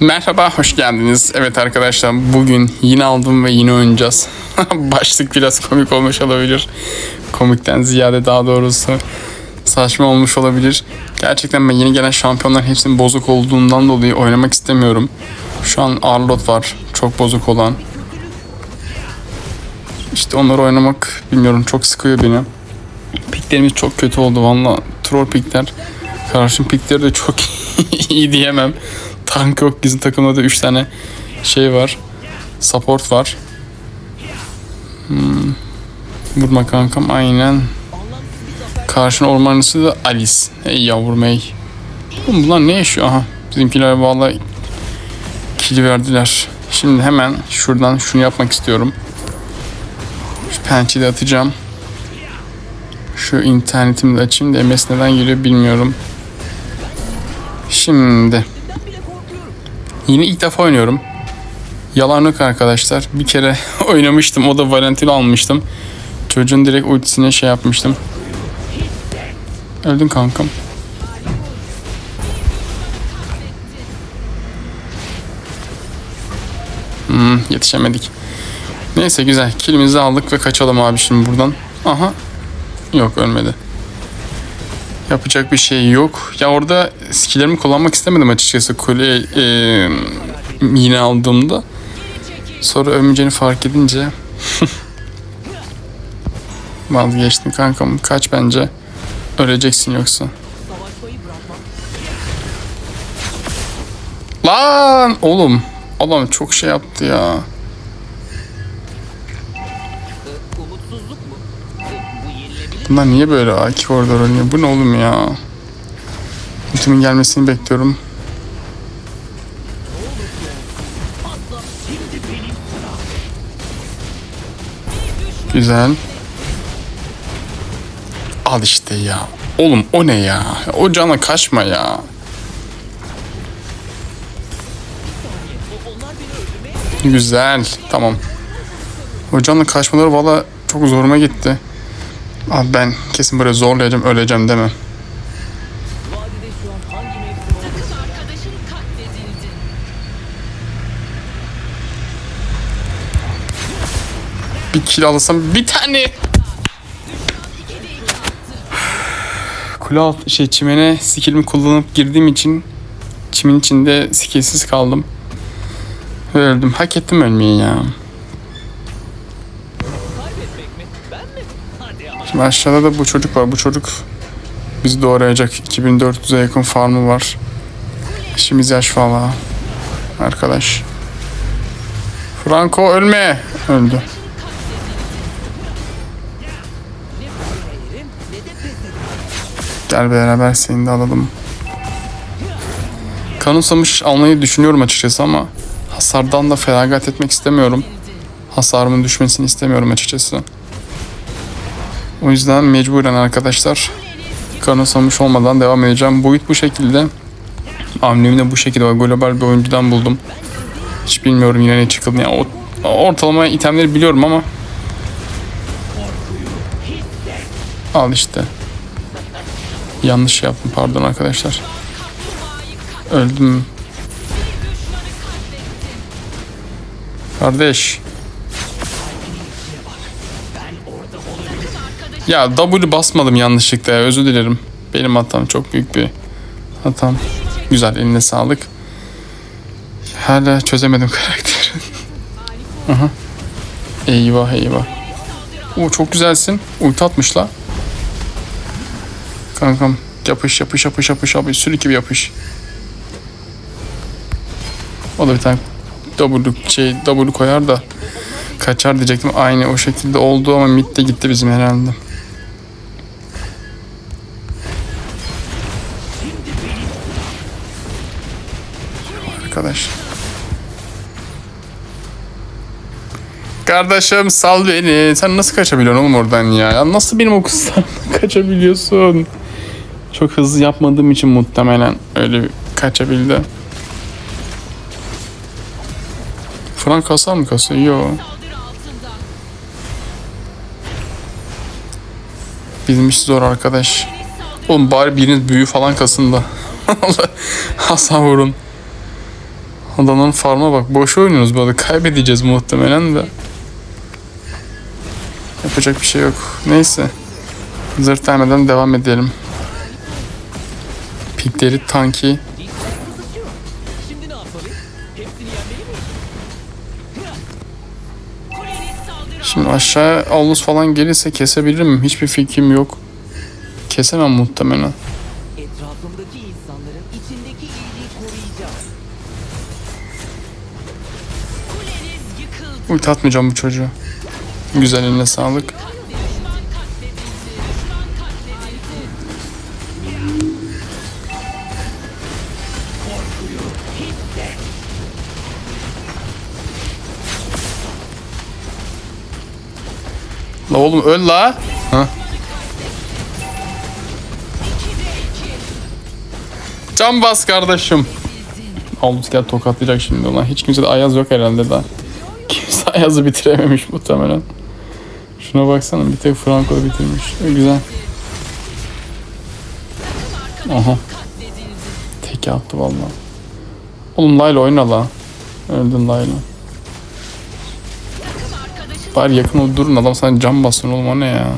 Merhaba, hoş geldiniz. Evet arkadaşlar, bugün yine aldım ve yine oynayacağız. Başlık biraz komik olmuş olabilir. Komikten ziyade daha doğrusu saçma olmuş olabilir. Gerçekten ben yeni gelen şampiyonlar hepsinin bozuk olduğundan dolayı oynamak istemiyorum. Şu an Arlot var, çok bozuk olan. İşte onları oynamak bilmiyorum çok sıkıyor beni. Piklerimiz çok kötü oldu valla. Troll pikler. Karşım pikleri de çok iyi diyemem. Tank yok. Bizim takımda da 3 tane şey var. Support var. Hmm. Vurma kankam aynen. Karşın ormanlısı da Alice. Ey yavrum ey. Oğlum bunlar ne yaşıyor? Aha. Bizimkiler vallahi kili verdiler. Şimdi hemen şuradan şunu yapmak istiyorum. Şu pençeyi de atacağım. Şu internetimi de açayım da MS neden geliyor bilmiyorum. Şimdi yine ilk defa oynuyorum. Yalan yok arkadaşlar. Bir kere oynamıştım. O da Valentino almıştım. Çocuğun direkt ultisine şey yapmıştım. Öldün kankam. Hmm, yetişemedik. Neyse güzel. Kilimizi aldık ve kaçalım abi şimdi buradan. Aha. Yok ölmedi. Yapacak bir şey yok. Ya orada skillerimi kullanmak istemedim açıkçası kule e, yine aldığımda. Sonra ölmeyeceğini fark edince vazgeçtim kankam. Kaç bence. Öleceksin yoksa. Lan oğlum. Adam çok şey yaptı ya. Bunlar niye böyle A2 koridor oynuyor? Bu ne oğlum ya? Ultimin gelmesini bekliyorum. Güzel. Al işte ya. Oğlum o ne ya? O cana kaçma ya. Güzel. Tamam. O canla kaçmaları valla çok zoruma gitti. Abi ben kesin böyle zorlayacağım öleceğim deme. Bir kill alırsam bir tane. Kule alt şey çimene skillimi kullanıp girdiğim için çimin içinde skillsiz kaldım. Öldüm. Hak ettim ölmeyi ya. Şimdi aşağıda da bu çocuk var. Bu çocuk bizi doğrayacak. 2400'e yakın farmı var. İşimiz yaş valla. Arkadaş. Franco ölme. Öldü. Gel beraber seni de alalım. Kanısamış almayı düşünüyorum açıkçası ama hasardan da feragat etmek istemiyorum. Hasarımın düşmesini istemiyorum açıkçası. O yüzden mecburen arkadaşlar kanısamış olmadan devam edeceğim. Boyut bu şekilde. Amblemini de bu şekilde var. global bir oyuncudan buldum. Hiç bilmiyorum yine ne çıkıldı. Yani ortalama itemleri biliyorum ama al işte. Yanlış yaptım pardon arkadaşlar. Öldüm. Kardeş. Ya W basmadım yanlışlıkla ya, özür dilerim. Benim hatam çok büyük bir hatam. Güzel eline sağlık. Hala çözemedim karakteri. Aha. Eyvah eyvah. Oo çok güzelsin. Ulti atmış la. Kankam yapış yapış yapış yapış yapış sürü gibi yapış. O da bir tane W şey W koyar da kaçar diyecektim. Aynı o şekilde oldu ama mid de gitti bizim herhalde. Arkadaş. Kardeşim sal beni. Sen nasıl kaçabiliyorsun oğlum oradan ya? ya nasıl benim o kızdan kaçabiliyorsun? Çok hızlı yapmadığım için muhtemelen öyle kaçabildi. Frank kasar mı kasıyor? Yo. Saldırı altında. Bizim iş zor arkadaş. Oğlum bari biriniz büyü falan kasın da. Hasar vurun. Adamın farma bak. Boş oynuyoruz bu arada. Kaybedeceğiz muhtemelen de. Yapacak bir şey yok. Neyse. Zırt vermeden devam edelim. Pikleri tanki. Şimdi aşağı Aulus falan gelirse kesebilirim. Hiçbir fikrim yok. Kesemem muhtemelen. Yıkıldı. Ulti atmayacağım bu çocuğu. Güzel eline sağlık. La oğlum öl la. Ha. Can bas kardeşim. Aldus gel tokatlayacak şimdi ulan. Hiç kimse de Ayaz yok herhalde daha. Ayaz'ı bitirememiş muhtemelen. Şuna baksana bir tek Franco bitirmiş. E, güzel. Aha. Tek attı vallahi. Oğlum Layla oyna la. Öldün Layla. Bari yakın ol durun adam sana cam bassın oğlum o ne ya.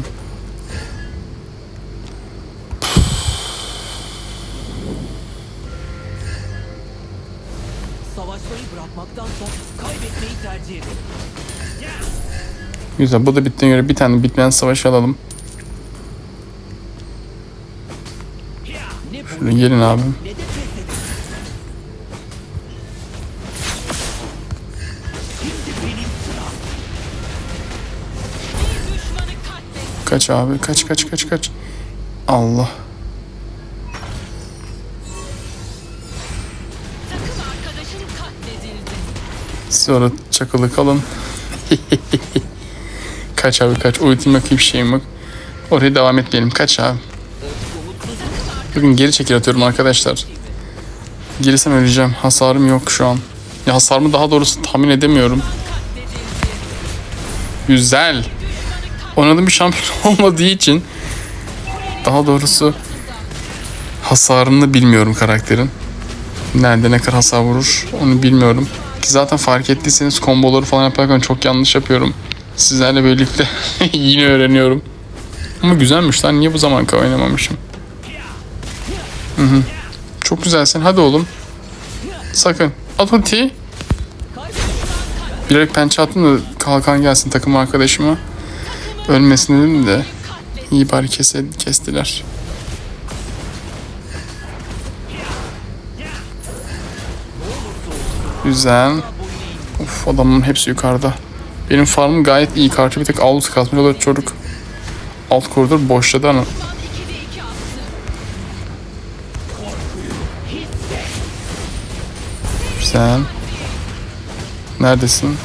Güzel bu da bittiğine göre bir tane bitmeyen savaş alalım. Şöyle gelin katledildi. Kaç abi kaç kaç kaç kaç. Allah. Sonra çakılı kalın. kaç abi kaç. Ultim yok hiçbir şeyim yok. Oraya devam etmeyelim. Kaç abi. Bugün geri çekil atıyorum arkadaşlar. Girsem öleceğim. Hasarım yok şu an. Ya hasarımı daha doğrusu tahmin edemiyorum. Güzel. Oynadığım bir şampiyon olmadığı için daha doğrusu hasarını bilmiyorum karakterin. Nerede ne kadar hasar vurur onu bilmiyorum. Ki zaten fark ettiyseniz komboları falan yaparken çok yanlış yapıyorum. Sizlerle birlikte yine öğreniyorum. Ama güzelmiş lan niye bu zaman oynamamışım. Hı hı. Çok güzelsin hadi oğlum. Sakın. At ultiyi. Bilerek pençe attım da kalkan gelsin takım arkadaşıma. Ölmesin dedim de. İyi bari kese, kestiler. Güzel. Of adamın hepsi yukarıda. Benim farmım gayet iyi. Karşı bir tek alt kasmış. O çocuk. Alt koridor boşladı ama. Düşman 2'de 2 attı. Güzel. Neredesin?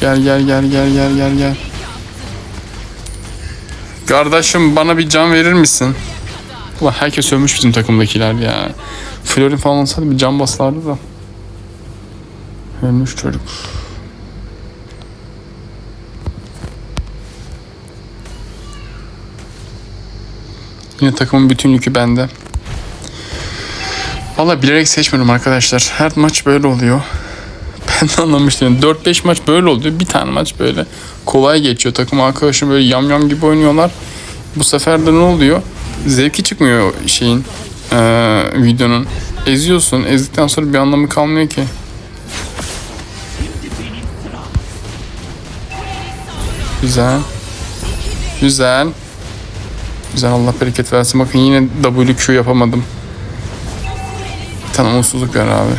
Gel gel gel gel gel gel gel. Kardeşim bana bir can verir misin? Ulan herkes ölmüş bizim takımdakiler ya. Florin falan olsaydı bir can basardı da. Ölmüş çocuk. Yine takımın bütün yükü bende. Valla bilerek seçmiyorum arkadaşlar. Her maç böyle oluyor. Ben de anlamıştım. 4-5 maç böyle oluyor. Bir tane maç böyle kolay geçiyor. Takım arkadaşım böyle yam yam gibi oynuyorlar. Bu sefer de ne oluyor? Zevki çıkmıyor şeyin eee, videonun. Eziyorsun. Ezdikten sonra bir anlamı kalmıyor ki. Güzel. Güzel. Güzel Allah bereket versin. Bakın yine WQ yapamadım. Tamam umutsuzluk ver abi.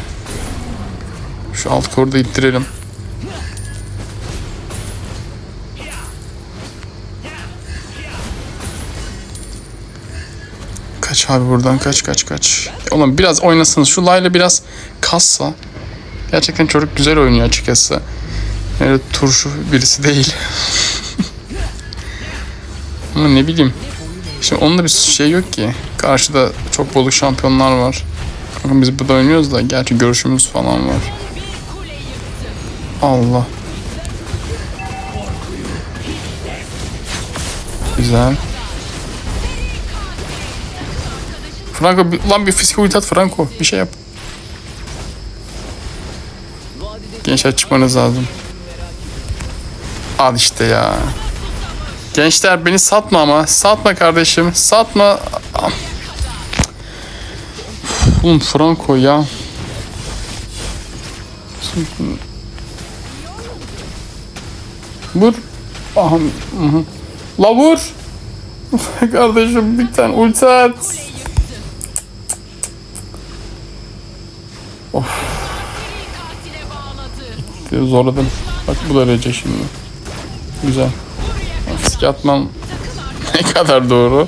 Şu alt koru da ittirelim. Kaç abi buradan kaç kaç kaç. Oğlum biraz oynasınız. Şu Layla biraz kassa. Gerçekten çocuk güzel oynuyor açıkçası. Yani turşu birisi değil. Ama ne bileyim. Şimdi onunla bir şey yok ki. Karşıda çok boluk şampiyonlar var. Bakın biz burada oynuyoruz da gerçi görüşümüz falan var. Allah. Güzel. Franco lan bir fizik ulti at Franco. Bir şey yap. Gençler çıkmanız lazım. Al işte ya. Gençler beni satma ama. Satma kardeşim. Satma. Oğlum Franco ya. Vur. Aha. La vur. kardeşim bir tane ulti at. Bağladı. Zorladım. Bak bu da RC şimdi. Güzel. Riske ne kadar doğru.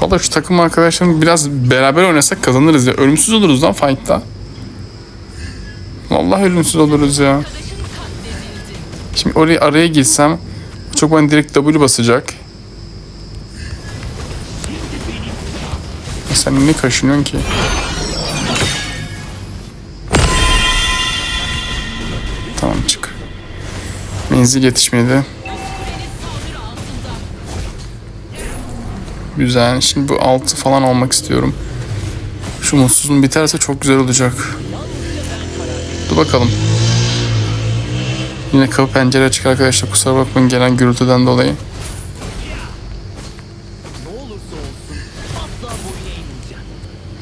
Valla şu takım arkadaşlarım biraz beraber oynasak kazanırız ya. Ölümsüz oluruz lan fight'ta. Vallahi ölümsüz oluruz ya. Şimdi oraya araya girsem çok bana direkt W basacak. Sen ne kaşınıyorsun ki? Menzil yetişmedi. Güzel. Şimdi bu altı falan almak istiyorum. Şu mutsuzun biterse çok güzel olacak. Dur bakalım. Yine kapı pencere açık arkadaşlar. Kusura bakmayın gelen gürültüden dolayı.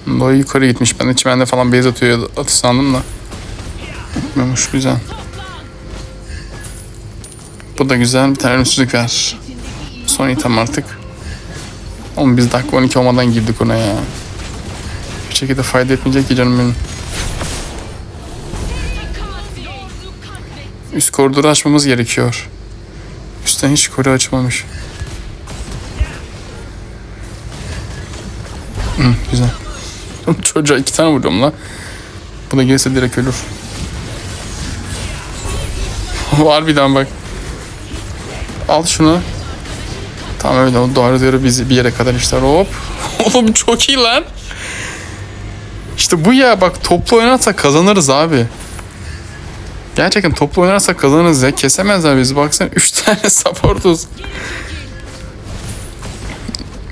Boyu yukarı gitmiş. Ben de çimende falan beyaz atıyor ya da atı sandım da. Atmıyormuş güzel. Bu da güzel. Bir tane ölümsüzlük ver. Son item artık. Oğlum biz dakika 12 olmadan girdik ona ya. Bir şekilde fayda etmeyecek ki canım benim. Üst koridoru açmamız gerekiyor. Üstten hiç koridor açmamış. Hı, güzel. Çocuğa iki tane vuruyorum lan. Bu da gelirse direkt ölür. Harbiden bak. Al şunu. Tamam öyle o doğru diyor bizi bir yere kadar işte hop. Oğlum çok iyi lan. İşte bu ya bak toplu oynarsak kazanırız abi. Gerçekten toplu oynarsak kazanırız ya. Kesemezler bizi. Baksana 3 tane supportuz.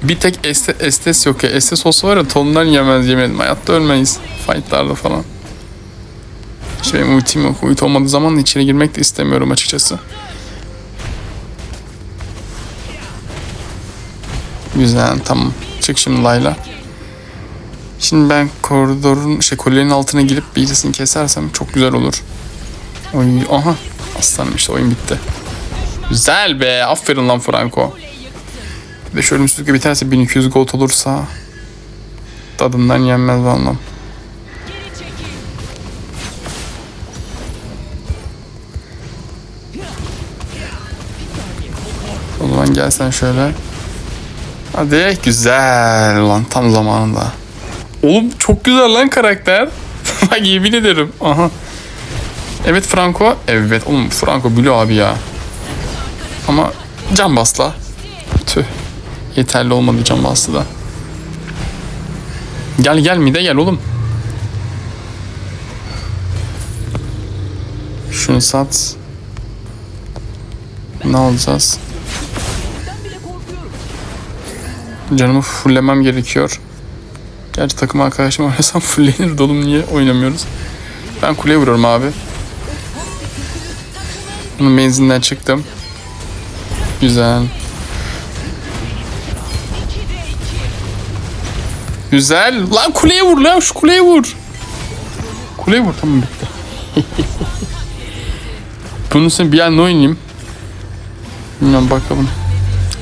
Bir tek este, estes yok ya. Estes olsa var ya tonlar yemez yemedim. Hayatta ölmeyiz. Fightlarda falan. İşte benim ultim yok. Ulti olmadığı zaman içeri girmek de istemiyorum açıkçası. Güzel tamam. Çık şimdi Layla. Şimdi ben koridorun şey kulenin altına girip birisini kesersem çok güzel olur. Oy, aha. Aslanım işte oyun bitti. Güzel be. Aferin lan Franco. Bir de şu ölümsüzlük biterse 1200 gold olursa tadından yenmez vallahi. O zaman gel sen şöyle. Hadi güzel lan tam zamanında. Oğlum çok güzel lan karakter. Bak yemin ederim. Aha. Evet Franco. Evet oğlum Franco Blue abi ya. Ama can basla. Tüh. Yeterli olmadı can bastı da. Gel gel mide gel oğlum. Şunu sat. Ne alacağız? Canımı fulllemem gerekiyor. Gerçi takım arkadaşım oynasam fullenir oğlum niye oynamıyoruz? Ben kuleye vuruyorum abi. Bunun benzinden çıktım. Güzel. 2'de 2. Güzel. Lan kuleye vur lan şu kuleye vur. Kuleye vur tamam bitti. Bunun üstüne bir an oynayayım. Bilmiyorum bakalım.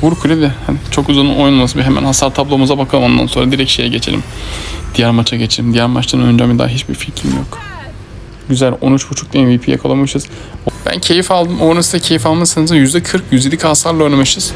Vur kule de hani çok uzun oynaması bir hemen hasar tablomuza bakalım ondan sonra direkt şeye geçelim. Diğer maça geçelim. Diğer maçtan önce mi daha hiçbir fikrim yok. Güzel 13.5'da MVP yakalamışız. Ben keyif aldım. De keyif almışsınız. %40 107 hasarla oynamışız.